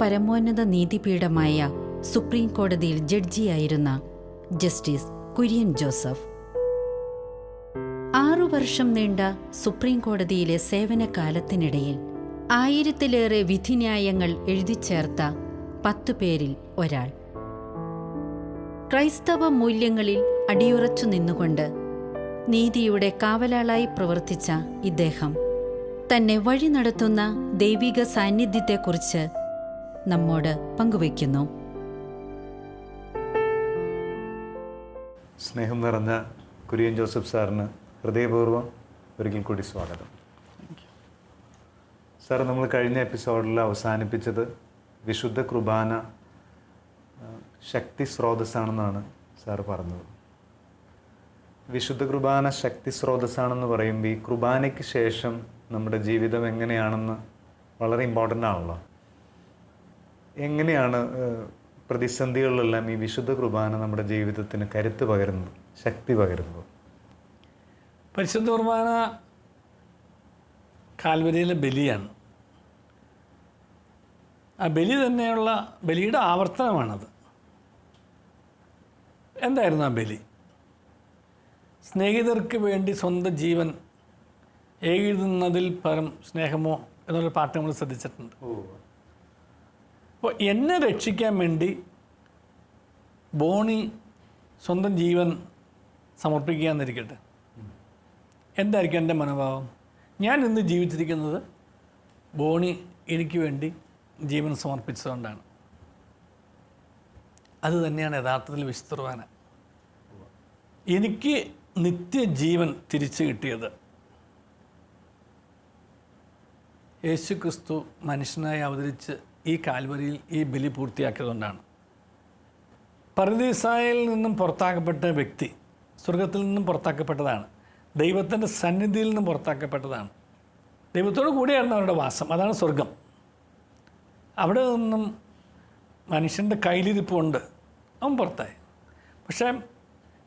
പരമോന്നത നീതിപീഠമായ സുപ്രീം കോടതിയിൽ ജഡ്ജിയായിരുന്ന justice Kurian Joseph. ആറു വർഷം നീണ്ട സുപ്രീം കോടതിയിലെ സേവനകാലത്തിനിടയിൽ ആയിരത്തിലേറെ വിധിന്യായങ്ങൾ എഴുതിച്ചേർത്ത പത്തു പേരിൽ ഒരാൾ. ക്രൈസ്തവ മൂല്യങ്ങളിൽ അടിയുറച്ചു നിന്നുകൊണ്ട് നീതിയുടെ കാവലാളായി പ്രവർത്തിച്ച ഇദ്ദേഹം തന്നെ വഴി നടത്തുന്ന ദൈവിക സാന്നിധ്യത്തെക്കുറിച്ച് നമ്മോട് പങ്കുവയ്ക്കുന്നു. സ്നേഹം നിറഞ്ഞ കുര്യൻ ജോസഫ് സാറിന് ഹൃദയപൂർവം ഒരിക്കൽ കൂടി സ്വാഗതം. സാർ നമ്മൾ കഴിഞ്ഞ എപ്പിസോഡിൽ അവസാനിപ്പിച്ചത് വിശുദ്ധ കുർബാന ശക്തി സ്രോതസ്സാണെന്നാണ് സാർ പറഞ്ഞത്. വിശുദ്ധ കുർബാന ശക്തി സ്രോതസ്സാണെന്ന് പറയുമ്പോൾ ഈ കുർബാനയ്ക്ക് ശേഷം നമ്മുടെ ജീവിതം എങ്ങനെയാണെന്ന് വളരെ ഇമ്പോർട്ടന്റ് ആണല്ലോ. എങ്ങനെയാണ് പ്രതിസന്ധികളിലെല്ലാം ഈ വിശുദ്ധ കുർബാന നമ്മുടെ ജീവിതത്തിന് കരുത്ത് പകരുന്നത് ശക്തി പകരുന്നത്? പരിശുദ്ധ കുർബാന കാൽവരിയിലെ ബലിയാണ്. ആ ബലി തന്നെയുള്ള ബലിയുടെ ആവർത്തനമാണത്. എന്തായിരുന്നു ആ ബലി? സ്നേഹിതർക്ക് വേണ്ടി സ്വന്തം ജീവൻ എഴുതുന്നതിൽ പരം സ്നേഹമോ എന്നുള്ള പാട്ട് നമ്മൾ ശ്രദ്ധിച്ചിട്ടുണ്ട്. അപ്പോൾ എന്നെ രക്ഷിക്കാൻ വേണ്ടി ബോണി സ്വന്തം ജീവൻ സമർപ്പിക്കുക എന്നിരിക്കട്ടെ. എന്തായിരിക്കും എന്റെ മനോഭാവം? ഞാൻ ഇന്ന് ജീവിച്ചിരിക്കുന്നത് ബോണി എനിക്ക് വേണ്ടി ജീവൻ സമർപ്പിച്ചതുകൊണ്ടാണ്. അത് തന്നെയാണ് യഥാർത്ഥത്തിൽ വിശുദ്ധർവാന എനിക്ക് നിത്യജീവൻ തിരിച്ചു കിട്ടിയത് യേശു ക്രിസ്തു മനുഷ്യനായി അവതരിച്ച് ഈ കാൽവരിയിൽ ഈ ബലി പൂർത്തിയാക്കിയതുകൊണ്ടാണ്. പരദീസായിൽ നിന്നും പുറത്താക്കപ്പെട്ട വ്യക്തി സ്വർഗത്തിൽ നിന്നും പുറത്താക്കപ്പെട്ടതാണ്. ദൈവത്തിന്റെ സന്നിധിയിൽ നിന്നും പുറത്താക്കപ്പെട്ടതാണ്. ദൈവത്തോടു കൂടിയായിരുന്നു അവരുടെ വാസം. അതാണ് സ്വർഗം. അവിടെ നിന്നും മനുഷ്യന്റെ കയ്യിലിരിപ്പുണ്ട്. അവൻ പുറത്തായി. പക്ഷേ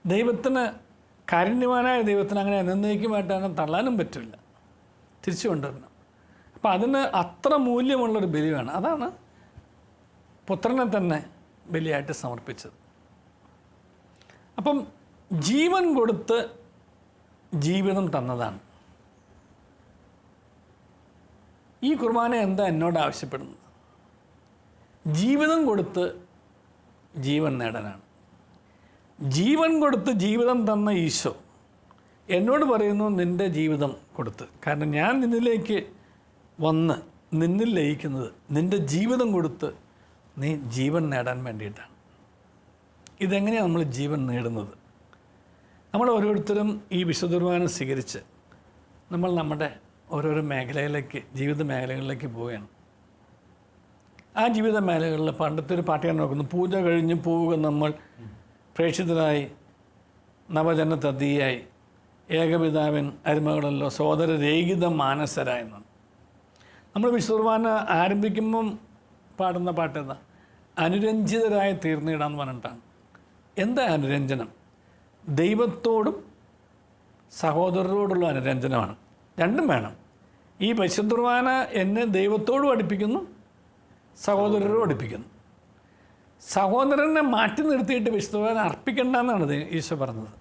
ദൈവത്തിന് കാരുണ്യവാനായ ദൈവത്തിന് അങ്ങനെ എന്നേക്കുമായിട്ട് അങ്ങനെ തള്ളാനും പറ്റില്ല. തിരിച്ചു കൊണ്ടുവരണം. അപ്പം അതിന് അത്ര മൂല്യമുള്ളൊരു ബലി വേണം അതാണ് പുത്രനെ തന്നെ ബലിയായിട്ട് സമർപ്പിച്ചത്. അപ്പം ജീവൻ കൊടുത്ത് ജീവിതം തന്നതാണ്. ഈ കുർബാന എന്താ എന്നോട് ആവശ്യപ്പെടുന്നത്? ജീവിതം കൊടുത്ത് ജീവൻ നേടാനാണ്. ജീവൻ കൊടുത്ത് ജീവിതം തന്ന ഈശോ എന്നോട് പറയുന്നു നിന്റെ ജീവിതം കൊടുത്ത്. കാരണം ഞാൻ നിന്നിലേക്ക് വന്ന് നിന്നിൽ ലയിക്കുന്നത് നിന്റെ ജീവിതം കൊടുത്ത് നീ ജീവൻ നേടാൻ വേണ്ടിയിട്ടാണ്. ഇതെങ്ങനെയാണ് നമ്മൾ ജീവൻ നേടുന്നത്? നമ്മൾ ഓരോരുത്തരും ഈ വിശ്വദുർവാനം സ്വീകരിച്ച് നമ്മൾ നമ്മുടെ ഓരോരോ മേഖലയിലേക്ക് ജീവിത മേഖലകളിലേക്ക് പോവുകയാണ്. ആ ജീവിത മേഖലകളിൽ പണ്ടത്തെ ഒരു പാട്ടിയാണ് നോക്കുന്നു പൂജ കഴിഞ്ഞ് പോവുക നമ്മൾ പ്രേക്ഷിതരായി നവജന തതിയായി ഏകപിതാവൻ അരുമകളല്ലോ സോദര രേഖിത മാനസരായെന്നാണ് നമ്മൾ വിശ്വകുർബാന ആരംഭിക്കുമ്പം പാടുന്ന പാട്ട് എന്താ അനുരഞ്ജിതരായ തീർന്നിടാന്ന് പറഞ്ഞിട്ടാണ്. എന്താ അനുരഞ്ജനം? ദൈവത്തോടും സഹോദരരോടുള്ള അനുരഞ്ജനമാണ്. രണ്ടും വേണം. ഈ പരിശുദ്ധുർബാന എന്നെ ദൈവത്തോടും അടുപ്പിക്കുന്നു സഹോദരരോട് അടുപ്പിക്കുന്നു സഹോദരനെ മാറ്റി നിർത്തിയിട്ട് വിശുദ്ധുർബാന അർപ്പിക്കണ്ടെന്നാണ് ഇത് ഈശോ പറഞ്ഞത്.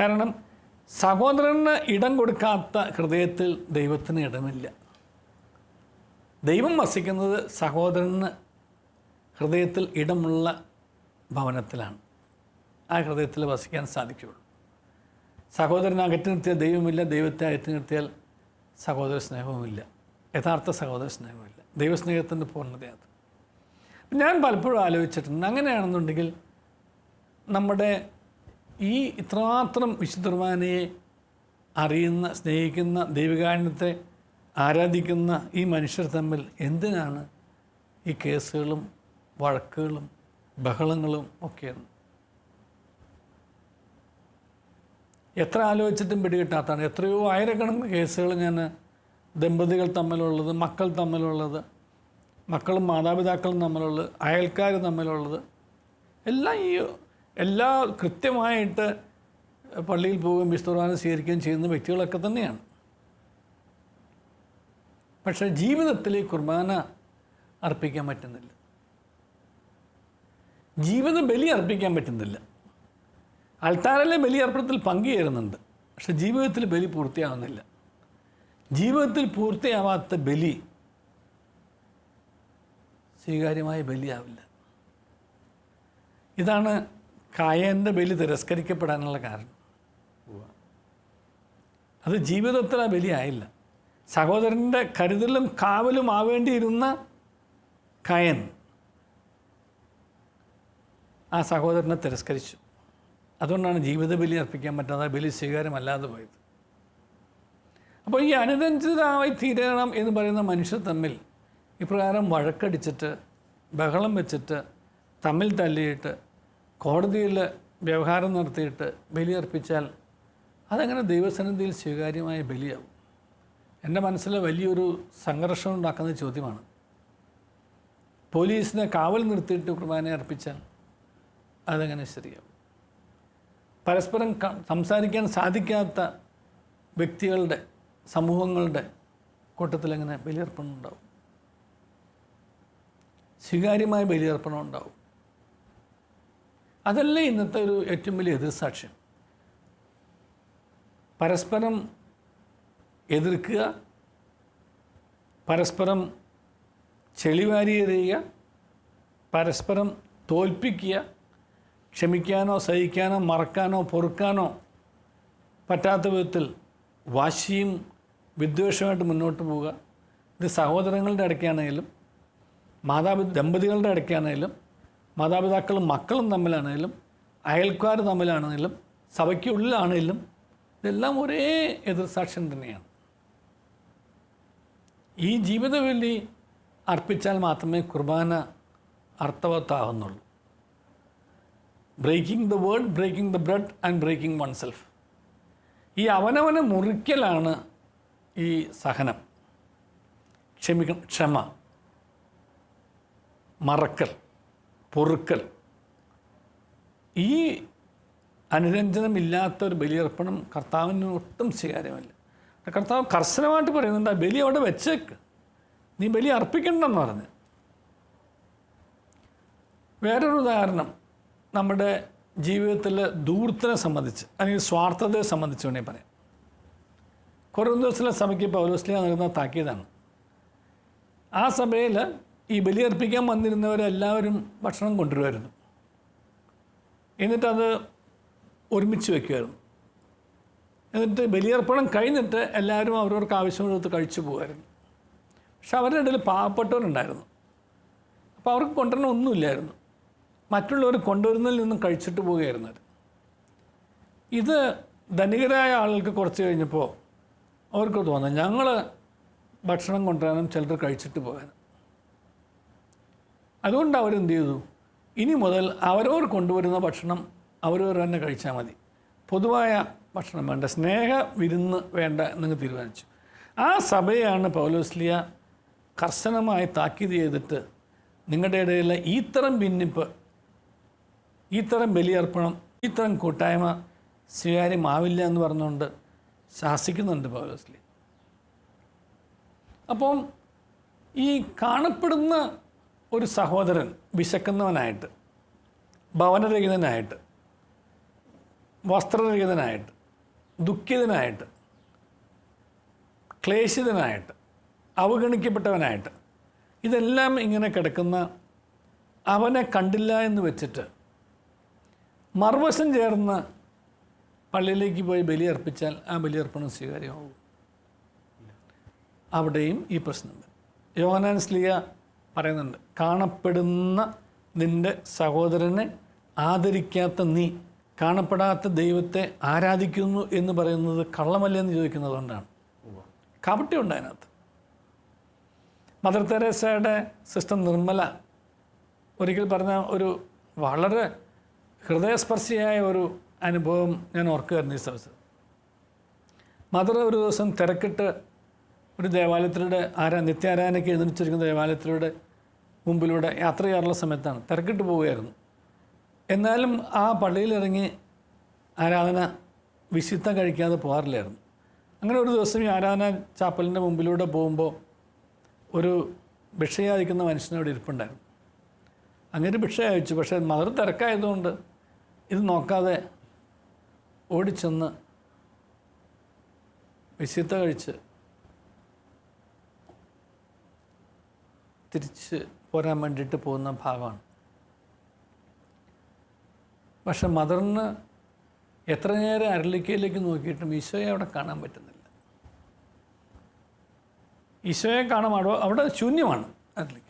കാരണം സഹോദരന് ഇടം കൊടുക്കാത്ത ഹൃദയത്തിൽ ദൈവത്തിന് ഇടമില്ല. ദൈവം വസിക്കുന്നത് സഹോദരന് ഹൃദയത്തിൽ ഇടമുള്ള ഭവനത്തിലാണ്. ആ ഹൃദയത്തിൽ വസിക്കാൻ സാധിക്കുകയുള്ളൂ. സഹോദരനെ അകറ്റി നിർത്തിയാൽ ദൈവമില്ല ദൈവത്തെ അകറ്റി നിർത്തിയാൽ സഹോദര സ്നേഹവുമില്ല യഥാർത്ഥ സഹോദര സ്നേഹവുമില്ല. ദൈവസ്നേഹത്തിന്റെ പൂർണതയാണ് ഞാൻ പലപ്പോഴും ആലോചിച്ചിട്ടുണ്ട് അങ്ങനെയാണെന്നുണ്ടെങ്കിൽ നമ്മുടെ ഈ ഇത്രമാത്രം വിശുദ്ധ കുർബാനയെ അറിയുന്ന സ്നേഹിക്കുന്ന ദൈവകാരുണ്യത്തെ ആരാധിക്കുന്ന ഈ മനുഷ്യർ തമ്മിൽ എന്തിനാണ് ഈ കേസുകളും വഴക്കുകളും ബഹളങ്ങളും ഒക്കെയെന്ന്? എത്ര ആലോചിച്ചിട്ടും പിടികിട്ടാത്തതാണ്. എത്രയോ ആയിരക്കണക്കിന് കേസുകൾ ഞാൻ ദമ്പതികൾ തമ്മിലുള്ളത് മക്കൾ തമ്മിലുള്ളത് മക്കളും മാതാപിതാക്കളും തമ്മിലുള്ളത് അയൽക്കാർ തമ്മിലുള്ളത്. എല്ലാം ഈ എല്ലാ കൃത്യമായിട്ട് പള്ളിയിൽ പോവുകയും വിസ്തുർവാനം സ്വീകരിക്കുകയും ചെയ്യുന്ന വ്യക്തികളൊക്കെ തന്നെയാണ്. പക്ഷേ ജീവിതത്തിൽ കുർബാന അർപ്പിക്കാൻ പറ്റുന്നില്ല. ജീവിത ബലി അർപ്പിക്കാൻ പറ്റുന്നില്ല. അൾത്താറിലെ ബലിയർപ്പണത്തിൽ പങ്കുചേരുന്നുണ്ട്. പക്ഷെ ജീവിതത്തിൽ ബലി പൂർത്തിയാവുന്നില്ല. ജീവിതത്തിൽ പൂർത്തിയാവാത്ത ബലി സ്വീകാര്യമായ ബലിയാവില്ല. ഇതാണ് കായന്റെ ബലി തിരസ്കരിക്കപ്പെടാനുള്ള കാരണം. അത് ജീവിതത്തിൽ ആ ബലിയായില്ല. സഹോദരന്റെ കരുതലും കാവലും ആവേണ്ടിയിരുന്ന കയൻ ആ സഹോദരനെ തിരസ്കരിച്ചു. അതുകൊണ്ടാണ് ജീവിത ബലി അർപ്പിക്കാൻ പറ്റാതെ ബലി സ്വീകാര്യമല്ലാതെ പോയത്. അപ്പോൾ ഈ അനുരഞ്ജിതാവായി തീരണം എന്ന് പറയുന്ന മനുഷ്യർ തമ്മിൽ ഇപ്രകാരം വഴക്കടിച്ചിട്ട് ബഹളം വെച്ചിട്ട് തമ്മിൽ തല്ലിയിട്ട് കോടതിയിൽ വ്യവഹാരം നടത്തിയിട്ട് ബലിയർപ്പിച്ചാൽ അതങ്ങനെ ദൈവസന്നിധിയിൽ സ്വീകാര്യമായ ബലിയാവും. എന്റെ മനസ്സിൽ വലിയൊരു സംഘർഷം ഉണ്ടാക്കുന്ന ചോദ്യമാണ്. പോലീസിനെ കാവൽ നിർത്തിയിട്ട് കുർബാന അർപ്പിച്ചാൽ അതെങ്ങനെ ശരിയാവും? പരസ്പരം സംസാരിക്കാൻ സാധിക്കാത്ത വ്യക്തികളുടെ സമൂഹങ്ങളുടെ കൂട്ടത്തിൽ എങ്ങനെ ബലിയർപ്പണം ഉണ്ടാവും? സ്വീകാര്യമായ ബലിയർപ്പണം ഉണ്ടാവും. അതല്ലേ ഇന്നത്തെ ഒരു ഏറ്റവും വലിയ എതിർസാക്ഷ്യം പരസ്പരം എതിർക്കുക പരസ്പരം ചെളിവാരി എറിയുക പരസ്പരം തോൽപ്പിക്കുക ക്ഷമിക്കാനോ സഹിക്കാനോ മറക്കാനോ പൊറുക്കാനോ പറ്റാത്ത വിധത്തിൽ വാശിയും വിദ്വേഷമായിട്ട് മുന്നോട്ട് പോവുക. ഇത് സഹോദരങ്ങളുടെ ഇടയ്ക്കാണെങ്കിലും മാതാപി ദമ്പതികളുടെ ഇടയ്ക്കാണെങ്കിലും മാതാപിതാക്കളും മക്കളും തമ്മിലാണെങ്കിലും അയൽക്കാർ തമ്മിലാണെങ്കിലും സഭയ്ക്കുള്ളിലാണെങ്കിലും ഇതെല്ലാം ഒരേ എതിർസാക്ഷ്യം തന്നെയാണ്. ഈ ജീവിതവല്ലി അർപ്പിച്ചാൽ മാത്രമേ കുർബാന അർത്ഥവത്താകുന്നുള്ളൂ. Breaking the world breaking the bread and breaking oneself ഈ അവനവനെ മുറിക്കലാണ് ഈ സഹനം. ക്ഷമിക്ക ക്ഷമ. മറക്കൽ പൊറുക്കൽ. ഈ അനുരഞ്ജനമില്ലാത്ത ഒരു ബലിയർപ്പണം കർത്താവിന് ഒട്ടും സ്വീകാര്യമല്ല. കർത്താവ് കർശനമായിട്ട് പറയുന്നുണ്ട് ബലി അവിടെ വെച്ചേക്ക്. നീ ബലി അർപ്പിക്കണ്ടെന്ന് പറഞ്ഞ്. വേറൊരു ഉദാഹരണം നമ്മുടെ ജീവിതത്തിൽ ദൂരത്തിനെ സംബന്ധിച്ച് അല്ലെങ്കിൽ സ്വാർത്ഥതയെ സംബന്ധിച്ച് വേണമെങ്കിൽ പറയാം. കുറേ ദിവസത്തിലെ സഭയ്ക്ക് പൗലോസ്ലിയ നൽകുന്ന താക്കീതാണ്. ആ സഭയിൽ ഈ ബലിയർപ്പിക്കാൻ വന്നിരുന്നവരെല്ലാവരും ഭക്ഷണം കൊണ്ടുവരുമായിരുന്നു. എന്നിട്ടത് ഒരുമിച്ച് വയ്ക്കുമായിരുന്നു എന്നിട്ട് ബലിയർപ്പണം കഴിഞ്ഞിട്ട് എല്ലാവരും അവരവർക്ക് ആവശ്യമുള്ളത് കഴിച്ചു പോകുമായിരുന്നു പക്ഷെ അവരുടെ ഇടയിൽ പാവപ്പെട്ടവരുണ്ടായിരുന്നു. അപ്പോൾ അവർക്ക് കൊണ്ടുവരണ ഒന്നുമില്ലായിരുന്നു. മറ്റുള്ളവർ കൊണ്ടുവരുന്നതിൽ നിന്നും കഴിച്ചിട്ട് പോവുകയായിരുന്നു ഇത് ധനികരായ ആളുകൾക്ക് കുറച്ച് കഴിഞ്ഞപ്പോൾ അവർക്ക് തോന്നുന്നു ഞങ്ങൾ ഭക്ഷണം കൊണ്ടുവരാനും ചിലർ കഴിച്ചിട്ട് പോകാനും. അതുകൊണ്ട് അവരെന്ത് ചെയ്തു? ഇനി മുതൽ അവരവർ കൊണ്ടുവരുന്ന ഭക്ഷണം അവരവർ തന്നെ കഴിച്ചാൽ മതി. പൊതുവായ ഭക്ഷണം വേണ്ട സ്നേഹ വിരുന്ന് വേണ്ട എന്നങ്ങ് തീരുമാനിച്ചു. ആ സഭയാണ് പൗലോസ്ലിയ കർശനമായി താക്കീത് ചെയ്തിട്ട് നിങ്ങളുടെ ഇടയിലെ ഈത്തരം ഭിന്നിപ്പ് ഈത്തരം ബലിയർപ്പണം ഈത്തരം കൂട്ടായ്മ സ്വീകാര്യമാവില്ല എന്ന് പറഞ്ഞുകൊണ്ട് ശാസിക്കുന്നുണ്ട് പൗലോസ്ലി അപ്പം ഈ കാണപ്പെടുന്ന ഒരു സഹോദരൻ വിശക്കുന്നവനായിട്ട് ഭവനരഹിതനായിട്ട് വസ്ത്രരഹിതനായിട്ട് ദുഃഖിതനായിട്ട് ക്ലേശിതനായിട്ട് അവഗണിക്കപ്പെട്ടവനായിട്ട് ഇതെല്ലാം ഇങ്ങനെ കിടക്കുന്ന അവനെ കണ്ടില്ല എന്ന് വെച്ചിട്ട് മറുവശം ചേർന്ന് പള്ളിയിലേക്ക് പോയി ബലിയർപ്പിച്ചാൽ ആ ബലിയർപ്പണം സ്വീകാര്യമാവും. അവിടെയും ഈ പ്രശ്നമുണ്ട്. യോഹനാൻ സ്ലിയ പറയുന്നുണ്ട് കാണപ്പെടുന്ന നിന്റെ സഹോദരനെ ആദരിക്കാത്ത നീ കാണപ്പെടാത്ത ദൈവത്തെ ആരാധിക്കുന്നു എന്ന് പറയുന്നത് കള്ളമല്ല എന്ന് ചോദിക്കുന്നത് കൊണ്ടാണ് കപട്ടിയുണ്ട് അതിനകത്ത് മദർ തെരേസയുടെ സിസ്റ്റർ നിർമ്മല ഒരിക്കൽ പറഞ്ഞ ഒരു വളരെ ഹൃദയസ്പർശിയായ ഒരു അനുഭവം ഞാൻ ഓർക്കുകയായിരുന്നു ഈ സ്ഥലത്ത് മദർ ഒരു ദിവസം തിരക്കിട്ട് ഒരു ദേവാലയത്തിലൂടെ ആരാ നിത്യാരാധനയ്ക്ക് എഴുന്നേറ്റിരിക്കുന്ന ദേവാലയത്തിലൂടെ മുമ്പിലൂടെ യാത്ര ചെയ്യാറുള്ള സമയത്താണ്. തിരക്കിട്ട് പോവുകയായിരുന്നു. എന്നാലും ആ പള്ളിയിലിറങ്ങി ആരാധന വിശുദ്ധം കഴിക്കാതെ പോകാറില്ലായിരുന്നു. അങ്ങനെ ഒരു ദിവസം ഈ ആരാധന ചാപ്പലിന്റെ മുമ്പിലൂടെ പോകുമ്പോൾ ഒരു ഭിക്ഷ യാചിക്കുന്ന മനുഷ്യനോട് ഇരിപ്പുണ്ടായിരുന്നു. അങ്ങനെ ഭിക്ഷ അയച്ചു. പക്ഷേ മദർ തിരക്കായതുകൊണ്ട് ഇത് നോക്കാതെ ഓടിച്ചെന്ന് വിശുദ്ധ കഴിച്ച് തിരിച്ച് പോരാൻ വേണ്ടിയിട്ട് പോകുന്ന ഭാഗമാണ്. പക്ഷെ മദറിന് എത്ര നേരം അരളിക്കയിലേക്ക് നോക്കിയിട്ടും ഈശോയെ അവിടെ കാണാൻ പറ്റുന്നില്ല. ഈശോയെ കാണാൻ അവിടെ ശൂന്യമാണ് അരളിക്ക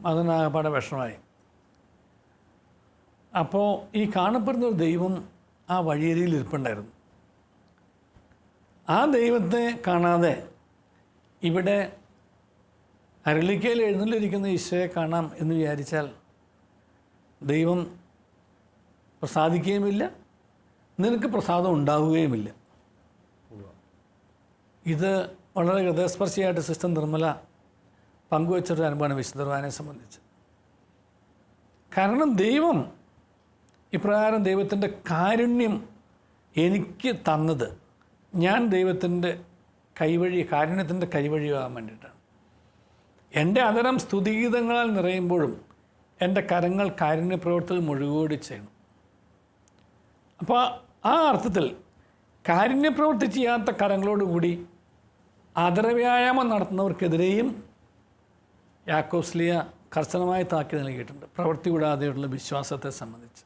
മദനാകപ്പാടെ വിഷമായി അപ്പോൾ ഈ കാണപ്പെടുന്ന ഒരു ദൈവം ആ വഴിയരിയിൽ ഇരിപ്പുണ്ടായിരുന്നു. ആ ദൈവത്തെ കാണാതെ ഇവിടെ അരളിക്കയിൽ എഴുന്നള്ളിരിക്കുന്ന ഈശോയെ കാണാം എന്ന് വിചാരിച്ചാൽ ദൈവം പ്രസാദിക്കുകയുമില്ല നിനക്ക് പ്രസാദം ഉണ്ടാവുകയുമില്ല. ഇത് വളരെ ഹൃദയസ്പർശിയായിട്ട് സിസ്റ്റർ നിർമ്മല പങ്കുവച്ചൊരു അനുഭവമാണ് വിശുദ്ധർവാനെ സംബന്ധിച്ച്. കാരണം ദൈവം ഇപ്രകാരം ദൈവത്തിന്റെ കാരുണ്യം എനിക്ക് തന്നത് ഞാൻ ദൈവത്തിന്റെ കൈവഴി കാരുണ്യത്തിന്റെ കൈവഴിയാകാൻ വേണ്ടിയിട്ടാണ്. എന്റെ അതരം സ്തുതിഗീതങ്ങളാൽ നിറയുമ്പോഴും എന്റെ കരങ്ങൾ കാരുണ്യ പ്രവർത്തനം മുഴുകൂടി ചെയ്യണം അപ്പോൾ ആ അർത്ഥത്തിൽ കാരുണ്യ പ്രവൃത്തി ചെയ്യാത്ത കരങ്ങളോടുകൂടി ആദരവ്യായാമം നടത്തുന്നവർക്കെതിരെയും യാക്കോസ്ലിയ കർശനമായി താക്കി നൽകിയിട്ടുണ്ട്. പ്രവൃത്തി കൂടാതെയുള്ള വിശ്വാസത്തെ സംബന്ധിച്ച്.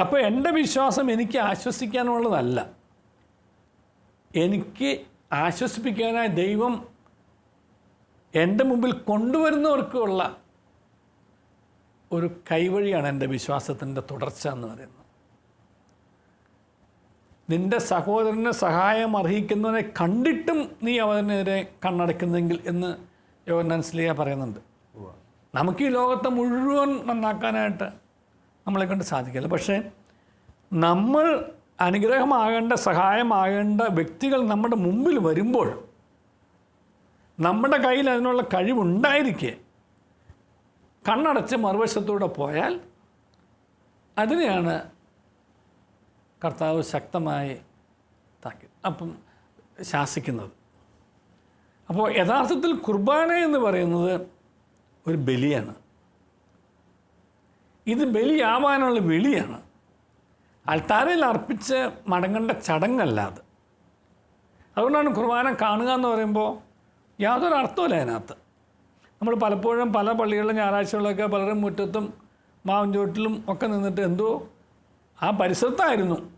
അപ്പോൾ എന്റെ വിശ്വാസം എനിക്ക് ആശ്വസിക്കാനുള്ളതല്ല. എനിക്ക് ആശ്വസിപ്പിക്കാനായി ദൈവം എന്റെ മുമ്പിൽ കൊണ്ടുവരുന്നവർക്കുള്ള ഒരു കൈവഴിയാണ് എന്റെ വിശ്വാസത്തിന്റെ തുടർച്ച എന്ന് പറയുന്നത്. നിന്റെ സഹോദരന് സഹായം അർഹിക്കുന്നവനെ കണ്ടിട്ടും നീ അവനെതിരെ കണ്ണടയ്ക്കുന്നെങ്കിൽ എന്ന് യോഗനൻസ്ലിയ സ്ലിയ പറയുന്നുണ്ട്. നമുക്ക് ഈ ലോകത്തെ മുഴുവൻ നന്നാക്കാനായിട്ട് നമ്മളെ കൊണ്ട് സാധിക്കില്ല. പക്ഷേ നമ്മൾ അനുഗ്രഹമാകേണ്ട സഹായമാകേണ്ട വ്യക്തികൾ നമ്മുടെ മുമ്പിൽ വരുമ്പോൾ നമ്മുടെ കയ്യിൽ അതിനുള്ള കഴിവുണ്ടായിരിക്കെ കണ്ണടച്ച് മറുവശത്തൂടെ പോയാൽ അതിനെയാണ് കർത്താവ് ശക്തമായി താക്കി അപ്പം ശാസിക്കുന്നത്. അപ്പോൾ യഥാർത്ഥത്തിൽ കുർബാന എന്ന് പറയുന്നത് ഒരു ബലിയാണ്. ഇത് ബലിയാവാനുള്ള വിളിയാണ്. അൾത്താരയിൽ അർപ്പിച്ച് മടങ്ങേണ്ട ചടങ്ങല്ല അത്. അതുകൊണ്ടാണ് കുർബാന കാണുക എന്ന് പറയുമ്പോൾ യാതൊരു അർത്ഥമില്ല അതിനകത്ത്. നമ്മൾ പലപ്പോഴും പല പള്ളികളിലും ഞായറാഴ്ചകളിലൊക്കെ പലരും മുറ്റത്തും മാവും ചുവട്ടിലും ഒക്കെ നിന്നിട്ട് എന്തോ ആ പരിസരത്തായിരുന്നു.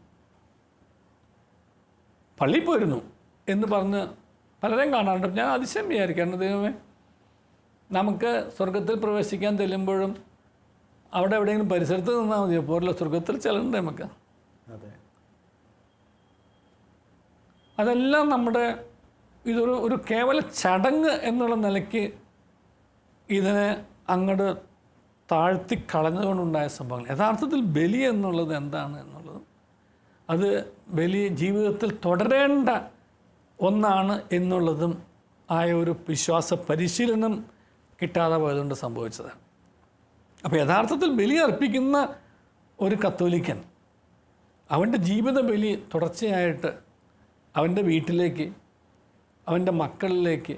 പള്ളിയിൽ പോയിരുന്നു എന്ന് പറഞ്ഞ് പലരെയും കാണാറുണ്ട്. ഞാൻ അതിശയം വിചാരിക്കാറുണ്ട് ദൈവമേ. നമുക്ക് സ്വർഗത്തിൽ പ്രവേശിക്കാൻ ചെല്ലുമ്പോഴും അവിടെ എവിടെയെങ്കിലും പരിസരത്ത് നിന്നാൽ മതി പോരല്ലോ സ്വർഗത്തിൽ ചെല്ലണ്ടേ നമുക്ക്? അതെ. അതെല്ലാം നമ്മുടെ ഇതൊരു ഒരു കേവല ചടങ്ങ് എന്നുള്ള നിലയ്ക്ക് ഇതിനെ അങ്ങോട്ട് താഴ്ത്തി കളഞ്ഞുകൊണ്ടുണ്ടായ സംഭവങ്ങൾ. യഥാർത്ഥത്തിൽ ബലി എന്നുള്ളത് എന്താണ് എന്നുള്ളത്? അത് ബലി ജീവിതത്തിൽ തുടരേണ്ട ഒന്നാണ് എന്നുള്ളതും ആയ ഒരു വിശ്വാസ പരിശീലനം കിട്ടാതെ പോയതുകൊണ്ട് സംഭവിച്ചതാണ്. അപ്പോൾ യഥാർത്ഥത്തിൽ ബലി അർപ്പിക്കുന്ന ഒരു കത്തോലിക്കൻ അവന്റെ ജീവിത ബലി തുടർച്ചയായിട്ട് അവന്റെ വീട്ടിലേക്ക് അവന്റെ മക്കളിലേക്ക്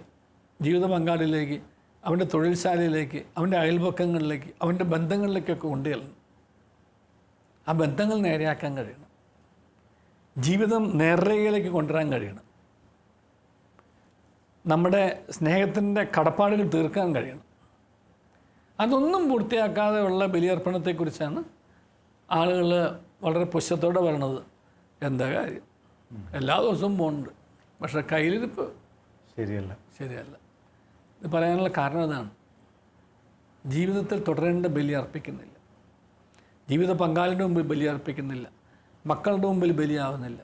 ജീവിത പങ്കാളിയിലേക്ക് അവന്റെ തൊഴിൽശാലയിലേക്ക് അവന്റെ അയൽപക്കങ്ങളിലേക്ക് അവന്റെ ബന്ധങ്ങളിലേക്കൊക്കെ കൊണ്ടുചെല്ലണം. ആ ബന്ധങ്ങൾ നേരെയാക്കാൻ കഴിയണം. ജീവിതം നേർരേഖയിലേക്ക് കൊണ്ടുവരാൻ കഴിയണം. നമ്മുടെ സ്നേഹത്തിന്റെ കടപ്പാടുകൾ തീർക്കാൻ കഴിയണം. അതൊന്നും പൂർത്തിയാക്കാതെ ഉള്ള ബലിയർപ്പണത്തെക്കുറിച്ചാണ് ആളുകൾ വളരെ പുച്ഛത്തോടെ പറയണത്. എന്താ കാര്യം? എല്ലാ ദിവസവും പോകുന്നുണ്ട്. പക്ഷേ കയ്യിലിരിപ്പ് ശരിയല്ല. ശരിയല്ല. ഇത് പറയാനുള്ള കാരണം അതാണ്. ജീവിതത്തിൽ തുടരേണ്ട ബലി അർപ്പിക്കുന്നില്ല. ജീവിത പങ്കാളിന്റെ മുമ്പിൽ ബലി അർപ്പിക്കുന്നില്ല. മക്കളുടെ മുമ്പിൽ ബലിയാവുന്നില്ല.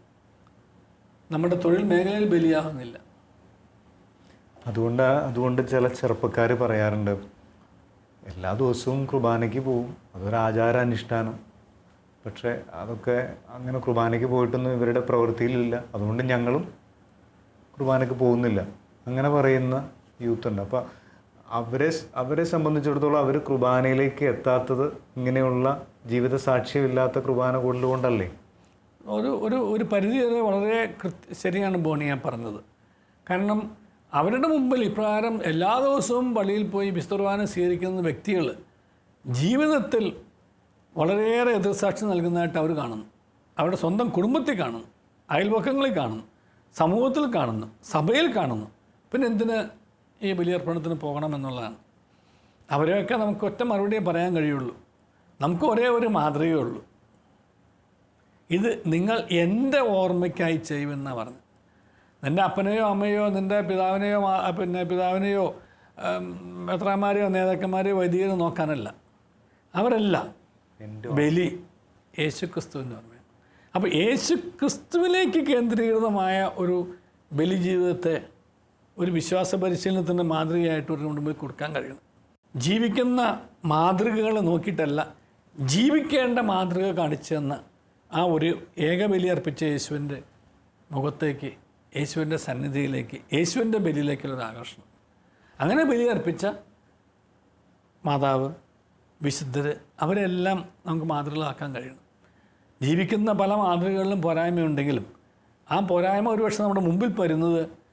നമ്മുടെ തൊഴിൽ മേഖലയിൽ ബലിയാവുന്നില്ല. അതുകൊണ്ട് അതുകൊണ്ട് ചില ചെറുപ്പക്കാർ പറയാറുണ്ട് എല്ലാ ദിവസവും കുർബാനയ്ക്ക് പോവും. അതൊരു ആചാര അനുഷ്ഠാനം. പക്ഷേ അതൊക്കെ അങ്ങനെ കുർബാനയ്ക്ക് പോയിട്ടൊന്നും ഇവരുടെ പ്രവൃത്തിയിലില്ല. അതുകൊണ്ട് ഞങ്ങളും കുർബാനയ്ക്ക് പോകുന്നില്ല. അങ്ങനെ പറയുന്ന യൂത്ത് ഉണ്ട് അപ്പോൾ അവരെ അവരെ സംബന്ധിച്ചിടത്തോളം അവർ കുർബാനയിലേക്ക് എത്താത്തത് ഇങ്ങനെയുള്ള ജീവിത സാക്ഷ്യമില്ലാത്ത കുർബാന കൂടുതലുകൊണ്ടല്ലേ ഒരു ഒരു ഒരു പരിധി വരെ വളരെ ശരിയാണ് ബോണി ഞാൻ പറഞ്ഞത്. കാരണം അവരുടെ മുമ്പിൽ ഇപ്രകാരം എല്ലാ ദിവസവും പള്ളിയിൽ പോയി വിസ്തുർവാനം സ്വീകരിക്കുന്ന വ്യക്തികൾ ജീവിതത്തിൽ വളരെയേറെ എതിർസാക്ഷി നൽകുന്നതായിട്ട് അവർ കാണുന്നു. അവരുടെ സ്വന്തം കുടുംബത്തിൽ കാണുന്നു അയൽവക്കങ്ങളിൽ കാണുന്നു സമൂഹത്തിൽ കാണുന്നു സഭയിൽ കാണുന്നു. പിന്നെ എന്തിന് ഈ ബലിയർപ്പണത്തിന് പോകണമെന്നുള്ളതാണ്. അവരെയൊക്കെ നമുക്ക് ഒറ്റ മറുപടിയേ പറയാൻ കഴിയുള്ളൂ. നമുക്ക് ഒരേ ഒരു മാതൃകയേ ഉള്ളൂ. ഇത് നിങ്ങൾ എന്റെ ഓർമ്മയ്ക്കായി ചെയ്യുമെന്നാണ് പറഞ്ഞത്. നിന്റെ അപ്പനെയോ അമ്മയോ നിന്റെ പിതാവിനെയോ പിന്നെ പിതാവിനെയോ എത്രാമാരെയോ നേതാക്കന്മാരെയോ വൈദികരെയോ നോക്കാനല്ല. അവരല്ല. ബലി യേശു ഓർമ്മ പറഞ്ഞു അപ്പോൾ യേശു ക്രിസ്തുവിലേക്ക് കേന്ദ്രീകൃതമായ ഒരു ബലി ജീവിതത്തെ ഒരു വിശ്വാസ പരിശീലനത്തിന്റെ മാതൃകയായിട്ട് ഒരു കൊണ്ടുപോയി കൊടുക്കാൻ കഴിയണം ജീവിക്കുന്ന മാതൃകകൾ നോക്കിയിട്ടല്ല ജീവിക്കേണ്ട മാതൃക കാണിച്ചെന്ന ആ ഒരു ഏകബലി അർപ്പിച്ച യേശുവിന്റെ മുഖത്തേക്ക് യേശുവിന്റെ സന്നിധിയിലേക്ക് യേശുവിന്റെ ബലിയിലേക്കുള്ളൊരു ആകർഷണം. അങ്ങനെ ബലി അർപ്പിച്ച മാതാവ് വിശുദ്ധർ അവരെല്ലാം നമുക്ക് മാതൃകളാക്കാൻ കഴിയണം. ജീവിക്കുന്ന പല മാതൃകകളിലും പോരായ്മയുണ്ടെങ്കിലും ആ പോരായ്മ ഒരുപക്ഷെ നമ്മുടെ മുമ്പിൽ വരുന്നത്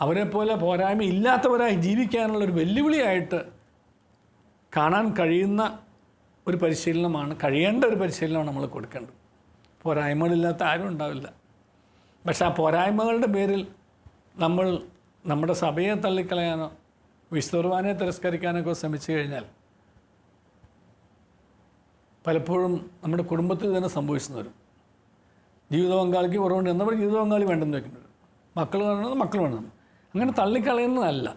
അവരെപ്പോലെ പോരായ്മ ഇല്ലാത്തവരായി ജീവിക്കാനുള്ള ഒരു വെല്ലുവിളിയായിട്ട് കാണാൻ കഴിയുന്ന ഒരു പരിശീലനമാണ് കഴിയേണ്ട ഒരു പരിശീലനമാണ് നമ്മൾ കൊടുക്കേണ്ടത്. പോരായ്മകളില്ലാത്ത ആരും ഉണ്ടാവില്ല. പക്ഷെ ആ പോരായ്മകളുടെ പേരിൽ നമ്മൾ നമ്മുടെ സഭയെ തള്ളിക്കളയാനോ വിശ്വർവാനെ തിരസ്കരിക്കാനൊക്കെ ശ്രമിച്ചു കഴിഞ്ഞാൽ പലപ്പോഴും നമ്മുടെ കുടുംബത്തിൽ തന്നെ സംഭവിച്ചെന്ന് വരും. ജീവിത പങ്കാളിക്ക് കുറവുണ്ട് എന്നവർ ജീവിത പങ്കാളി വേണ്ടെന്ന് വയ്ക്കുന്നത് മക്കൾ വേണമെന്ന് മക്കൾ വേണം അങ്ങനെ തള്ളിക്കളയുന്നതല്ല.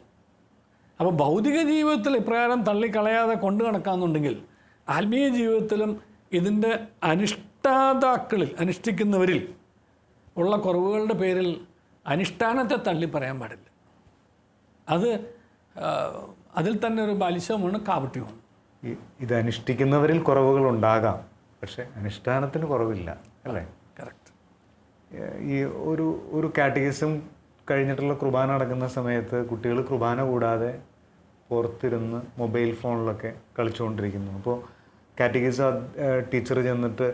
അപ്പോൾ ഭൗതിക ജീവിതത്തിൽ ഇപ്രകാരം തള്ളിക്കളയാതെ കൊണ്ടു നടക്കാമെന്നുണ്ടെങ്കിൽ ആത്മീയ ജീവിതത്തിലും ഇതിന്റെ അനുഷ്ഠാതാക്കളിൽ അനുഷ്ഠിക്കുന്നവരിൽ ഉള്ള കുറവുകളുടെ പേരിൽ അനുഷ്ഠാനത്തെ തള്ളി പറയാൻ പാടില്ല. അത് അതിൽ തന്നെ ഒരു ബാലിശവുമാണ് കാപട്യവുമാണ്. ഇത് അനുഷ്ഠിക്കുന്നവരിൽ കുറവുകൾ ഉണ്ടാകാം പക്ഷേ അനുഷ്ഠാനത്തിന് കുറവില്ല അല്ലേ? കറക്റ്റ് ഈ ഒരു ഒരു കാറ്റഗിസം കഴിഞ്ഞിട്ടുള്ള കുർബാന നടക്കുന്ന സമയത്ത് കുട്ടികൾ കുർബാന കൂടാതെ പുറത്തിരുന്ന് മൊബൈൽ ഫോണിലൊക്കെ കളിച്ചുകൊണ്ടിരിക്കുന്നു. അപ്പോൾ കാറ്റഗീസ് ടീച്ചർ ചെന്നിട്ട്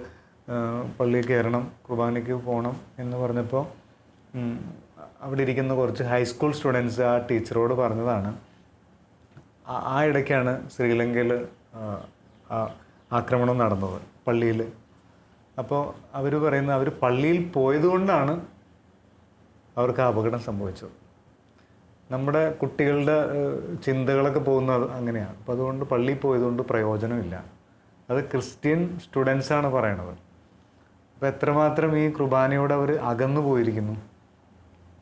പള്ളിയിൽ കയറണം കുർബാനയ്ക്ക് പോകണം എന്ന് പറഞ്ഞപ്പോൾ അവിടെ ഇരിക്കുന്ന കുറച്ച് ഹൈസ്കൂൾ സ്റ്റുഡൻസ് ആ ടീച്ചറോട് പറഞ്ഞതാണ് ആ ഇടയ്ക്കാണ് ശ്രീലങ്കയിൽ ആക്രമണം നടന്നത് പള്ളിയിൽ. അപ്പോൾ അവർ പറയുന്നത് അവർ പള്ളിയിൽ പോയതുകൊണ്ടാണ് അവർക്ക് അപകടം സംഭവിച്ചു നമ്മുടെ കുട്ടികളുടെ ചിന്തകളൊക്കെ പോകുന്നത് അങ്ങനെയാണ്. അപ്പോൾ അതുകൊണ്ട് പള്ളിയിൽ പോയതുകൊണ്ട് പ്രയോജനമില്ല. അത് ക്രിസ്ത്യൻ സ്റ്റുഡൻസാണ് പറയണത്. അപ്പോൾ എത്രമാത്രം ഈ കുർബാനയോട് അവർ അകന്നു പോയിരിക്കുന്നു?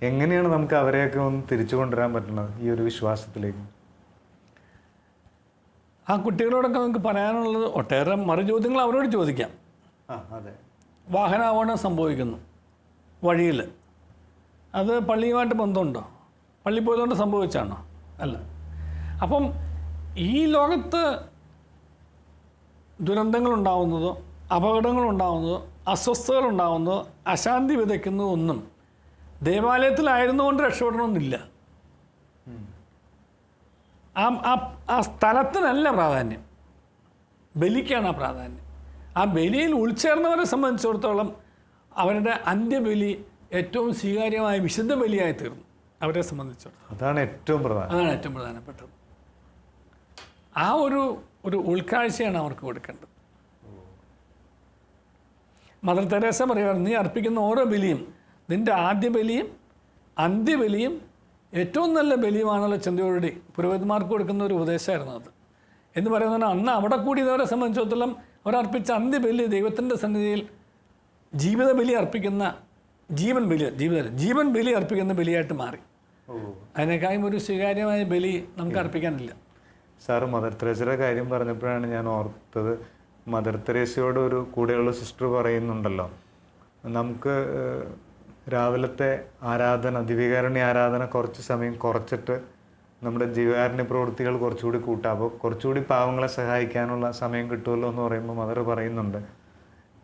എങ്ങനെയാണ് നമുക്ക് അവരെയൊക്കെ ഒന്ന് തിരിച്ചു കൊണ്ടുവരാൻ പറ്റുന്നത് ഈ ഒരു വിശ്വാസത്തിലേക്ക്? ആ കുട്ടികളോടൊക്കെ നമുക്ക് പറയാനുള്ളത് ഒട്ടേറെ മറു ചോദ്യങ്ങൾ അവരോട് ചോദിക്കാം. ആ അതെ. വാഹനാപകടം സംഭവിക്കുന്നു വഴിയിൽ. അത് പള്ളിയുമായിട്ട് ബന്ധമുണ്ടോ? പള്ളി പോയതുകൊണ്ട് സംഭവിച്ചാണോ? അല്ല. അപ്പം ഈ ലോകത്ത് ഉണ്ടാവുന്നതോ അസ്വസ്ഥതകൾ ഉണ്ടാവുന്നതോ അശാന്തി വിതയ്ക്കുന്നതോ ഒന്നും ദേവാലയത്തിലായിരുന്നുകൊണ്ട് രക്ഷപ്പെടണമെന്നില്ല. ആ ആ സ്ഥലത്തിനല്ല പ്രാധാന്യം. ബലിക്കാണ് ആ പ്രാധാന്യം. ആ ബലിയിൽ ഉൾച്ചേർന്നവരെ സംബന്ധിച്ചിടത്തോളം അവരുടെ അന്ത്യബലി ഏറ്റവും സ്വീകാര്യമായ വിശുദ്ധ ബലിയായി തീർന്നു. അവരെ സംബന്ധിച്ചിടത്തോളം അതാണ് ഏറ്റവും പ്രധാനം. അതാണ് ഏറ്റവും പ്രധാനപ്പെട്ടത്. ആ ഒരു ഒരു ഉൾക്കാഴ്ചയാണ് അവർക്ക് കൊടുക്കേണ്ടത്. മദർ തെരേസ പറയുക നീ അർപ്പിക്കുന്ന ഓരോ ബലിയും നിന്റെ ആദ്യ ബലിയും അന്ത്യബലിയും ഏറ്റവും നല്ല ബലിയുമാണല്ലോ ചിന്തയോടെ പുരോഹിതന്മാർക്ക് കൊടുക്കുന്ന ഒരു ഉപദേശമായിരുന്നു അത്. എന്ന് പറയുന്നത് അന്ന് അവിടെ കൂടിയവരെ സംബന്ധിച്ചിടത്തോളം അവരർപ്പിച്ച അന്ത്യബലി ദൈവത്തിന്റെ സന്നിധിയിൽ ജീവിത ബലി അർപ്പിക്കുന്ന ജീവൻ ബലി ജീവിത ജീവൻ ബലി അർപ്പിക്കുന്ന ബലിയായിട്ട് മാറി. അതിനേക്കാളും ഒരു സ്വീകാര്യമായ ബലി നമുക്ക് അർപ്പിക്കാനില്ല. സാർ മദർ തെരേസയുടെ കാര്യം പറഞ്ഞപ്പോഴാണ് ഞാൻ ഓർത്തത്. മദർ തെരേസയോട് ഒരു കൂടെയുള്ള സിസ്റ്റർ പറയുന്നുണ്ടല്ലോ. നമുക്ക് രാവിലത്തെ ആരാധന ദിവ്യകാരുണ്യ ആരാധന കുറച്ച് സമയം കുറച്ചിട്ട് നമ്മുടെ ജീവകാരുണ്യ പ്രവൃത്തികൾ കുറച്ചുകൂടി കൂട്ടാം. അപ്പോൾ കുറച്ചുകൂടി പാവങ്ങളെ സഹായിക്കാനുള്ള സമയം കിട്ടുമല്ലോ എന്ന് പറയുമ്പോൾ മദർ പറയുന്നുണ്ട്.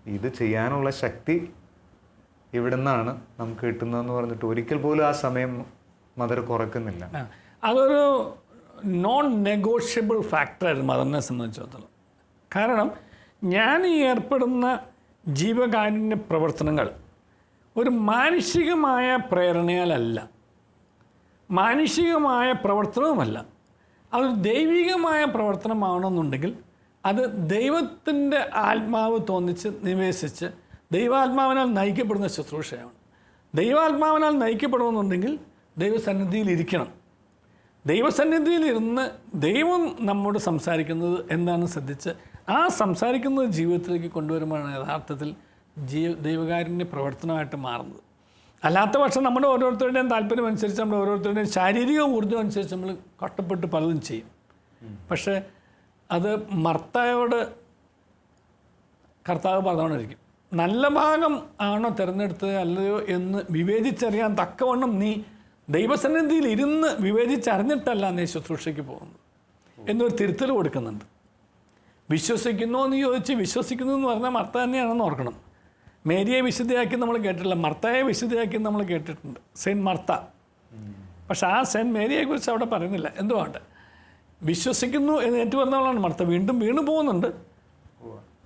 ഇത് ചെയ്യാനുള്ള ശക്തി ഇവിടുന്നാണ് നമുക്ക് കിട്ടുന്നതെന്ന് പറഞ്ഞിട്ട് ഒരിക്കൽ പോലും ആ സമയം മദർ കുറക്കുന്നില്ല. അതൊരു നോൺ നെഗോഷ്യബിൾ ഫാക്ടറായിരുന്നു മദറിനെ സംബന്ധിച്ചിടത്തോളം. കാരണം ഞാൻ ഈ ഏർപ്പെടുന്ന ജീവകാരുണ്യ പ്രവർത്തനങ്ങൾ ഒരു മാനുഷികമായ പ്രേരണയാലല്ല. മാനുഷികമായ പ്രവർത്തനവുമല്ല. അതൊരു ദൈവികമായ പ്രവർത്തനമാണെന്നുണ്ടെങ്കിൽ അത് ദൈവത്തിന്റെ ആത്മാവ് തോന്നിച്ച് നിവേശിച്ച് ദൈവാത്മാവിനാൽ നയിക്കപ്പെടുന്ന ശുശ്രൂഷയാണ്. ദൈവാത്മാവിനാൽ നയിക്കപ്പെടുമെന്നുണ്ടെങ്കിൽ ദൈവസന്നിധിയിൽ ഇരിക്കണം ദൈവസന്നിധിയിൽ ഇരുന്ന് ദൈവം നമ്മോട് സംസാരിക്കുന്നത് എന്താണ് ശ്രദ്ധിച്ച് ആ സംസാരിക്കുന്നത് ജീവിതത്തിലേക്ക് കൊണ്ടുവരുമ്പോഴാണ് യഥാർത്ഥത്തിൽ ജീവ ദൈവകാരുണ്യ പ്രവർത്തനമായിട്ട് മാറുന്നത്. അല്ലാത്ത പക്ഷം നമ്മുടെ ഓരോരുത്തരുടെയും താല്പര്യം അനുസരിച്ച് നമ്മുടെ ഓരോരുത്തരുടെയും ശാരീരിക ഊർജം അനുസരിച്ച് നമ്മൾ കഷ്ടപ്പെട്ട് പലതും ചെയ്യും. പക്ഷേ അത് മർത്തായോട് കർത്താവ് പറഞ്ഞുകൊണ്ടിരിക്കും നല്ല ഭാഗം ആണോ തിരഞ്ഞെടുത്തത്? അല്ലയോ എന്ന് വിവേചിച്ചറിയാൻ തക്കവണ്ണം നീ ദൈവസന്നിധിയിൽ ഇരുന്ന് വിവേചിച്ചറിഞ്ഞിട്ടല്ല നീ ശുശ്രൂഷയ്ക്ക് പോകുന്നത്. എന്നൊരു തിരുത്തൽ കൊടുക്കുന്നുണ്ട്. വിശ്വസിക്കുന്നു എന്ന് ചോദിച്ച് വിശ്വസിക്കുന്നു എന്ന് പറഞ്ഞാൽ മർത്ത തന്നെയാണെന്ന് ഓർക്കണം. മേരിയെ വിശുദ്ധയാക്കി നമ്മൾ കേട്ടിട്ടില്ല. മർത്തയെ വിശുദ്ധയാക്കി നമ്മൾ കേട്ടിട്ടുണ്ട്. Saint Martha. പക്ഷെ ആ സെയിന്റ് മേരിയെക്കുറിച്ച് അവിടെ പറയുന്നില്ല. എന്തുകൊണ്ട്? വിശ്വസിക്കുന്നു എന്ന് ഏറ്റുപറഞ്ഞവളാണ് മർത്ത. വീണ്ടും വീണു പോകുന്നുണ്ട്.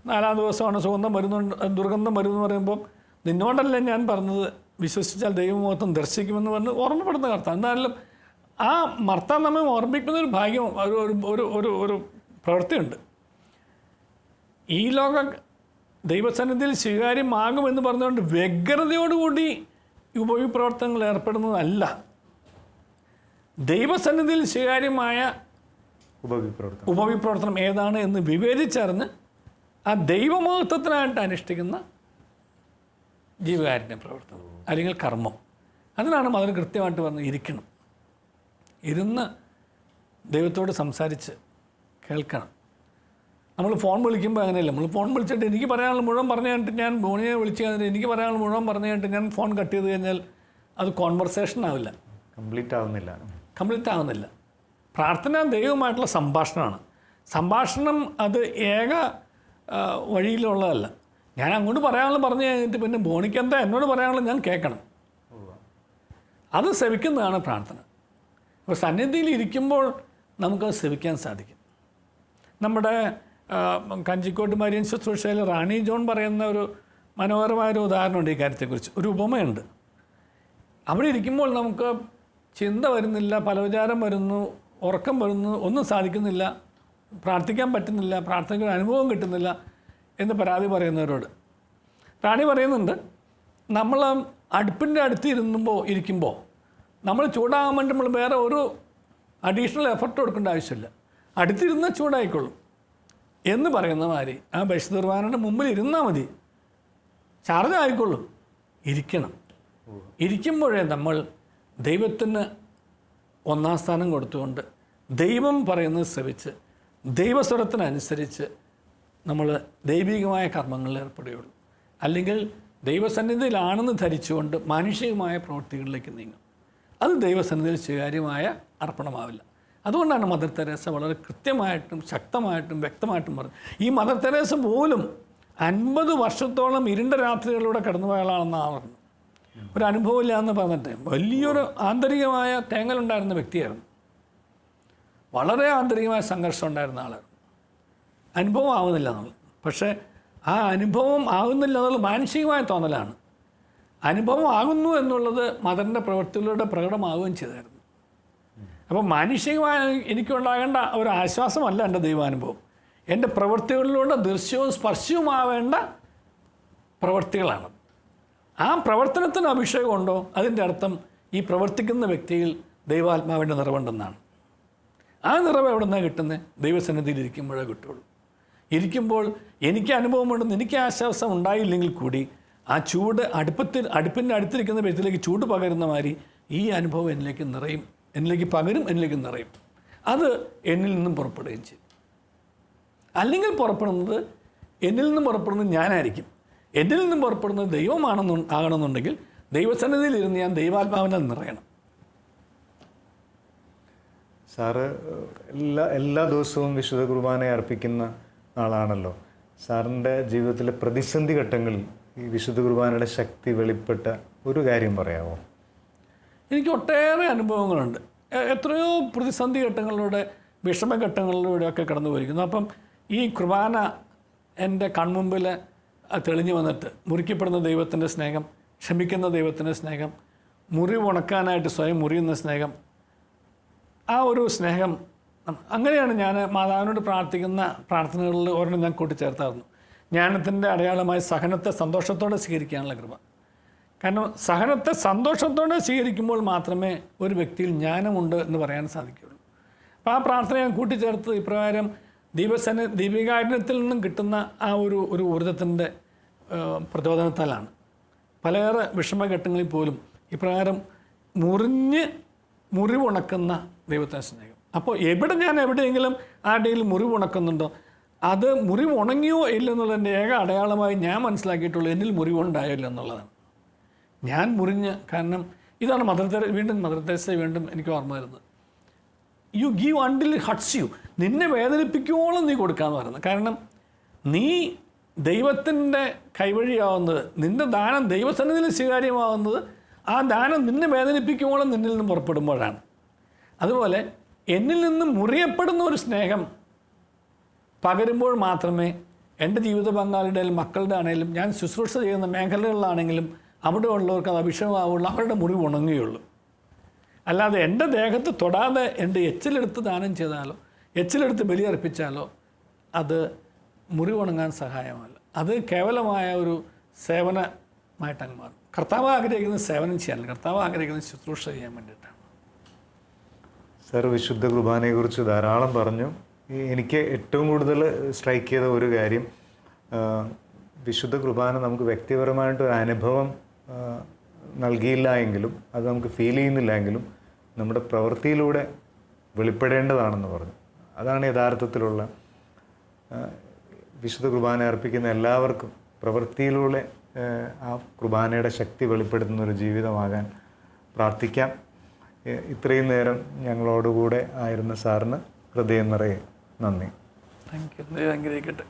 നാലാം ദിവസമാണ് സുഗന്ധം വരുന്നുണ്ട് ദുർഗന്ധം വരുന്നു പറയുമ്പോൾ നിന്നോടല്ല ഞാൻ പറഞ്ഞത്? വിശ്വസിച്ചാൽ ദൈവമുഖത്തും ദർശിക്കുമെന്ന് പറഞ്ഞ് ഓർമ്മപ്പെടുന്ന കർത്താവ്. എന്നാലും ആ മർത്താൻ നമ്മെ ഓർമ്മിക്കുന്ന ഒരു ഭാഗ്യം ഒരു ഒരു ഒരു ഒരു ഒരു പ്രവൃത്തിയുണ്ട്. ഈ ലോക ദൈവസന്നിധിയിൽ സ്വീകാര്യമാകുമെന്ന് പറഞ്ഞുകൊണ്ട് വ്യഗ്രതയോടുകൂടി ഈ ഉപവിപ്രവർത്തനങ്ങൾ ഏർപ്പെടുന്നതല്ല. ദൈവസന്നിധിയിൽ സ്വീകാര്യമായ ഉപവിപ്രവർത്തനം ഉപവിപ്രവർത്തനം ഏതാണ് എന്ന് വിവേചിച്ചറിഞ്ഞ് ആ ദൈവമഹത്വത്തിനായിട്ട് അനുഷ്ഠിക്കുന്ന ജീവകാരുണ്യ പ്രവർത്തനം അല്ലെങ്കിൽ കർമ്മം. അതിനാണ് മതം കൃത്യമായിട്ട് പറഞ്ഞ് ഇരിക്കണം. ഇരുന്ന് ദൈവത്തോട് സംസാരിച്ച് കേൾക്കണം. നമ്മൾ ഫോൺ വിളിക്കുമ്പോൾ അങ്ങനെയല്ല. നമ്മൾ ഫോൺ വിളിച്ചിട്ട് എനിക്ക് പറയാനുള്ള മുഴുവൻ പറഞ്ഞു കഴിഞ്ഞിട്ട് ഞാൻ ബോണിയെ വിളിച്ച് കഴിഞ്ഞിട്ട് എനിക്ക് പറയാനുള്ള മുഴുവൻ പറഞ്ഞു കഴിഞ്ഞിട്ട് ഞാൻ ഫോൺ കട്ട് ചെയ്ത് കഴിഞ്ഞാൽ അത് കോൺവെർസേഷൻ ആവില്ല. കംപ്ലീറ്റ് ആവുന്നില്ല. കംപ്ലീറ്റ് ആവുന്നില്ല. പ്രാർത്ഥന ദൈവമായിട്ടുള്ള സംഭാഷണമാണ്. സംഭാഷണം അത് ഏക വഴിയിലുള്ളതല്ല. ഞാൻ അങ്ങോട്ട് പറയാനുള്ള പറഞ്ഞു കഴിഞ്ഞിട്ട് പിന്നെ ബോണിക്ക് എന്താ എന്നോട് പറയാനുള്ളത് ഞാൻ കേൾക്കണം. അത് സെവിക്കുന്നതാണ് പ്രാർത്ഥന. അപ്പോൾ സന്നിധിയിൽ ഇരിക്കുമ്പോൾ നമുക്കത് സെവിക്കാൻ സാധിക്കും. നമ്മുടെ കഞ്ചിക്കോട്ട് മരിയൻ ശുശ്രൂഷയിൽ റാണി ജോൺ പറയുന്ന ഒരു മനോഹരമായൊരു ഉദാഹരണമുണ്ട് ഈ കാര്യത്തെക്കുറിച്ച്. ഒരു ഉപമയുണ്ട്. അവിടെ ഇരിക്കുമ്പോൾ നമുക്ക് ചിന്ത വരുന്നില്ല പലവിചാരം വരുന്നു ഉറക്കം വരുന്നു ഒന്നും സാധിക്കുന്നില്ല. പ്രാർത്ഥിക്കാൻ പറ്റുന്നില്ല പ്രാർത്ഥനയ്ക്ക് അനുഭവം കിട്ടുന്നില്ല എന്ന് പരാതി പറയുന്നവരോട്. റാണി പറയുന്നുണ്ട് നമ്മൾ അടുപ്പിന്റെ അടുത്ത് ഇരുന്നുമ്പോൾ ഇരിക്കുമ്പോൾ നമ്മൾ ചൂടാകാൻ വേണ്ടി നമ്മൾ വേറെ ഒരു അഡീഷണൽ എഫർട്ട് കൊടുക്കേണ്ട ആവശ്യമില്ല. അടുത്തിരുന്ന ചൂടായിക്കൊള്ളും എന്ന് പറയുന്ന മാതിരി ആ ബഷീർവാനയുടെ മുമ്പിൽ ഇരുന്നാൽ മതി. ചാർജ് ആയിക്കൊള്ളും ഇരിക്കണം. ഇരിക്കുമ്പോഴേ നമ്മൾ ദൈവത്തിന് ഒന്നാം സ്ഥാനം കൊടുത്തുകൊണ്ട് ദൈവം പറയുന്നത് ശ്രവിച്ച് ദൈവസ്വരത്തിനനുസരിച്ച് നമ്മൾ ദൈവികമായ കർമ്മങ്ങളിൽ ഏർപ്പെടുകയുള്ളൂ. അല്ലെങ്കിൽ ദൈവസന്നിധിയിലാണെന്ന് ധരിച്ചുകൊണ്ട് മാനുഷികമായ പ്രവൃത്തികളിലേക്ക് നീങ്ങും. അത് ദൈവസന്നിധിയിൽ സ്വീകാര്യമായ അർപ്പണമാവില്ല. അതുകൊണ്ടാണ് മദർ തെരേസ വളരെ കൃത്യമായിട്ടും ശക്തമായിട്ടും വ്യക്തമായിട്ടും പറഞ്ഞത്. ഈ മദർ തെരേസ പോലും അൻപത് വർഷത്തോളം ഇരുണ്ട രാത്രികളിലൂടെ കടന്നുപോയ ആളാണെന്നാണ് പറഞ്ഞു ഒരു അനുഭവമില്ല എന്ന് പറഞ്ഞിട്ട് വലിയൊരു ആന്തരികമായ തേങ്ങലുണ്ടായിരുന്ന വ്യക്തിയായിരുന്നു. വളരെ ആന്തരികമായ സംഘർഷം ഉണ്ടായിരുന്ന ആൾ അനുഭവം ആവുന്നില്ല എന്നുള്ളത് പക്ഷേ ആ അനുഭവം ആകുന്നില്ല എന്നുള്ളത് മാനസികമായ തോന്നലാണ്. അനുഭവം ആകുന്നു എന്നുള്ളത് മദറിന്റെ പ്രവൃത്തികളിലൂടെ പ്രകടമാവുകയും ചെയ്തായിരുന്നു. അപ്പോൾ മാനുഷികമായ എനിക്കുണ്ടാകേണ്ട ഒരു ആശ്വാസമല്ല എന്റെ ദൈവാനുഭവം. എന്റെ പ്രവൃത്തികളിലൂടെ ദൃശ്യവും സ്പർശവുമാവേണ്ട പ്രവൃത്തികളാണ് ആ പ്രവർത്തനത്തിന് അഭിഷേകമുണ്ടോ അതിന്റെ അർത്ഥം ഈ പ്രവർത്തിക്കുന്ന വ്യക്തിയിൽ ദൈവാത്മാവിന്റെ നിറവുണ്ടെന്നാണ്. ആ നിറവ് എവിടെ നിന്നാണ് കിട്ടുന്നത് ദൈവസന്നിധിയിൽ ഇരിക്കുമ്പോഴേ കിട്ടുള്ളൂ. ഇരിക്കുമ്പോൾ എനിക്ക് അനുഭവമുണ്ടെന്ന് എനിക്ക് ആശ്വാസം ഉണ്ടായില്ലെങ്കിൽ കൂടി ആ ചൂട് അടുപ്പത്തിൽ അടുപ്പിന്റെ അടുത്തിരിക്കുന്ന വ്യക്തിയിലേക്ക് ചൂട് പകരുന്ന മാതിരി ഈ അനുഭവം എന്നിലേക്ക് നിറയും എന്നിലേക്ക് പകരും എന്നിലേക്ക് നിറയും. അത് എന്നിൽ നിന്നും പുറപ്പെടുകയും ചെയ്യും. അല്ലെങ്കിൽ പുറപ്പെടുന്നത് എന്നിൽ നിന്നും പുറപ്പെടുന്നത് ഞാനായിരിക്കും. എന്നിൽ നിന്നും പുറപ്പെടുന്നത് ദൈവമാണെന്നു ആകണമെന്നുണ്ടെങ്കിൽ ദൈവസന്നിധിയിൽ ഇരുന്ന് ഞാൻ ദൈവാത്മാവിനാൽ നിറയണം. സാറ് എല്ലാ എല്ലാ ദിവസവും വിശുദ്ധ കുർബാനയെ അർപ്പിക്കുന്ന ആളാണല്ലോ സാറിന്റെ ജീവിതത്തിലെ പ്രതിസന്ധി ഘട്ടങ്ങളിൽ ഈ വിശുദ്ധ കുർബാനയുടെ ശക്തി വെളിപ്പെട്ട ഒരു കാര്യം പറയാമോ? എനിക്ക് ഒട്ടേറെ അനുഭവങ്ങളുണ്ട്. എത്രയോ പ്രതിസന്ധി ഘട്ടങ്ങളിലൂടെ വിഷമഘട്ടങ്ങളിലൂടെ ഒക്കെ കടന്നു പോയിരിക്കുന്നു. അപ്പം ഈ കുർബാന എന്റെ കൺമുമ്പിൽ തെളിഞ്ഞു വന്നിട്ട് മുറിക്കപ്പെടുന്ന ദൈവത്തിന്റെ സ്നേഹം ക്ഷമിക്കുന്ന ദൈവത്തിന്റെ സ്നേഹം മുറി ഉണക്കാനായിട്ട് സ്വയം മുറിയുന്ന സ്നേഹം ആ ഒരു സ്നേഹം അങ്ങനെയാണ് ഞാൻ മാതാവിനോട് പ്രാർത്ഥിക്കുന്ന പ്രാർത്ഥനകളിൽ ഒരെണ്ണം ഞാൻ കൂട്ടിച്ചേർത്തായിരുന്നു. ജ്ഞാനത്തിന്റെ അടയാളമായി സഹനത്തെ സന്തോഷത്തോടെ സ്വീകരിക്കാനുള്ള കൃപ. കാരണം സഹനത്തെ സന്തോഷത്തോടെ സ്വീകരിക്കുമ്പോൾ മാത്രമേ ഒരു വ്യക്തിയിൽ ജ്ഞാനമുണ്ട് എന്ന് പറയാൻ സാധിക്കുകയുള്ളൂ. അപ്പോൾ ആ പ്രാർത്ഥന ഞാൻ കൂട്ടിച്ചേർത്ത് ഇപ്രകാരം ദീപസന ദീപികാരണത്തിൽ നിന്നും കിട്ടുന്ന ആ ഒരു ഒരു ഊർജത്തിന്റെ പ്രചോദനത്താലാണ് പലയേറെ വിഷമഘട്ടങ്ങളിൽ പോലും ഇപ്രകാരം മുറിഞ്ഞ് മുറിവുണക്കുന്ന ദൈവത്തെ സ്നേഹം അപ്പോൾ എവിടെ ഞാൻ എവിടെയെങ്കിലും ആരുടെയും മുറിവുണക്കുന്നുണ്ടോ അത് മുറിവുണങ്ങിയോ ഇല്ലെന്നുള്ളതിന്റെ ഏക അടയാളമായി ഞാൻ മനസ്സിലാക്കിയിട്ടുള്ളൂ എന്നിൽ മുറിവുണ്ടായോ ഇല്ല എന്നുള്ളതാണ്. ഞാൻ മുറിഞ്ഞ് കാരണം ഇതാണ് മദർ തെര വീണ്ടും മദർ വീണ്ടും എനിക്ക് ഓർമ്മ വരുന്നത്. You give until hurts you നിന്നെ വേദനിപ്പിക്കുവോളം നീ കൊടുക്കാമെന്ന് പറയുന്നത്. കാരണം നീ ദൈവത്തിന്റെ കൈവഴിയാവുന്നത് നിന്റെ ദാനം ദൈവസന്നിധിയിൽ സ്വീകാര്യമാവുന്നത് ആ ദാനം നിന്നെ വേദനിപ്പിക്കുമ്പോഴും നിന്നിൽ നിന്ന് പുറപ്പെടുമ്പോഴാണ്. അതുപോലെ എന്നിൽ നിന്ന് മുറിയപ്പെടുന്ന ഒരു സ്നേഹം പകരുമ്പോൾ മാത്രമേ എന്റെ ജീവിത പങ്കാളിയുടെ മക്കളുടെ ആണെങ്കിലും ഞാൻ ശുശ്രൂഷ ചെയ്യുന്ന മേഖലകളിലാണെങ്കിലും അവിടെ ഉള്ളവർക്ക് അത് അഭിഷേകമാവുള്ളൂ അവരുടെ മുറിവ് ഉണങ്ങുകയുള്ളൂ. അല്ലാതെ എന്റെ ദേഹത്ത് തൊടാതെ എന്റെ എച്ചിലെടുത്ത് ദാനം ചെയ്താലോ എച്ചിലെടുത്ത് ബലിയർപ്പിച്ചാലോ അത് മുറിവുണങ്ങാൻ സഹായമല്ല. അത് കേവലമായ ഒരു സേവനമായിട്ടങ്ങ് മാറും. കർത്താവ് ആഗ്രഹിക്കുന്നത് സേവനം ചെയ്യാനല്ല. കർത്താവ് ആഗ്രഹിക്കുന്നത് ശുശ്രൂഷ ചെയ്യാൻ വേണ്ടിയിട്ടാണ്. സാർ വിശുദ്ധ കുർബാനയെക്കുറിച്ച് ധാരാളം പറഞ്ഞു. എനിക്ക് ഏറ്റവും കൂടുതൽ സ്ട്രൈക്ക് ചെയ്ത ഒരു കാര്യം വിശുദ്ധ കുർബാന നമുക്ക് വ്യക്തിപരമായിട്ട് ഒരു അനുഭവം നൽകിയില്ല എങ്കിലും അത് നമുക്ക് ഫീൽ ചെയ്യുന്നില്ല എങ്കിലും നമ്മുടെ പ്രവൃത്തിയിലൂടെ വെളിപ്പെടേണ്ടതാണെന്ന് പറഞ്ഞു. അതാണ് യഥാർത്ഥത്തിലുള്ള വിശുദ്ധ കുർബാന അർപ്പിക്കുന്ന എല്ലാവർക്കും പ്രവൃത്തിയിലൂടെ ആ, കുർബാനയുടെ ശക്തി വെളിപ്പെടുത്തുന്ന ഒരു ജീവിതമാകാൻ പ്രാർത്ഥിക്കാം. ഇത്രയും നേരം ഞങ്ങളോടുകൂടെ ആയിരുന്ന സാറിന് ഹൃദയം നിറയെ നന്ദി. താങ്ക് യു അനുഗ്രഹിക്കട്ടെ.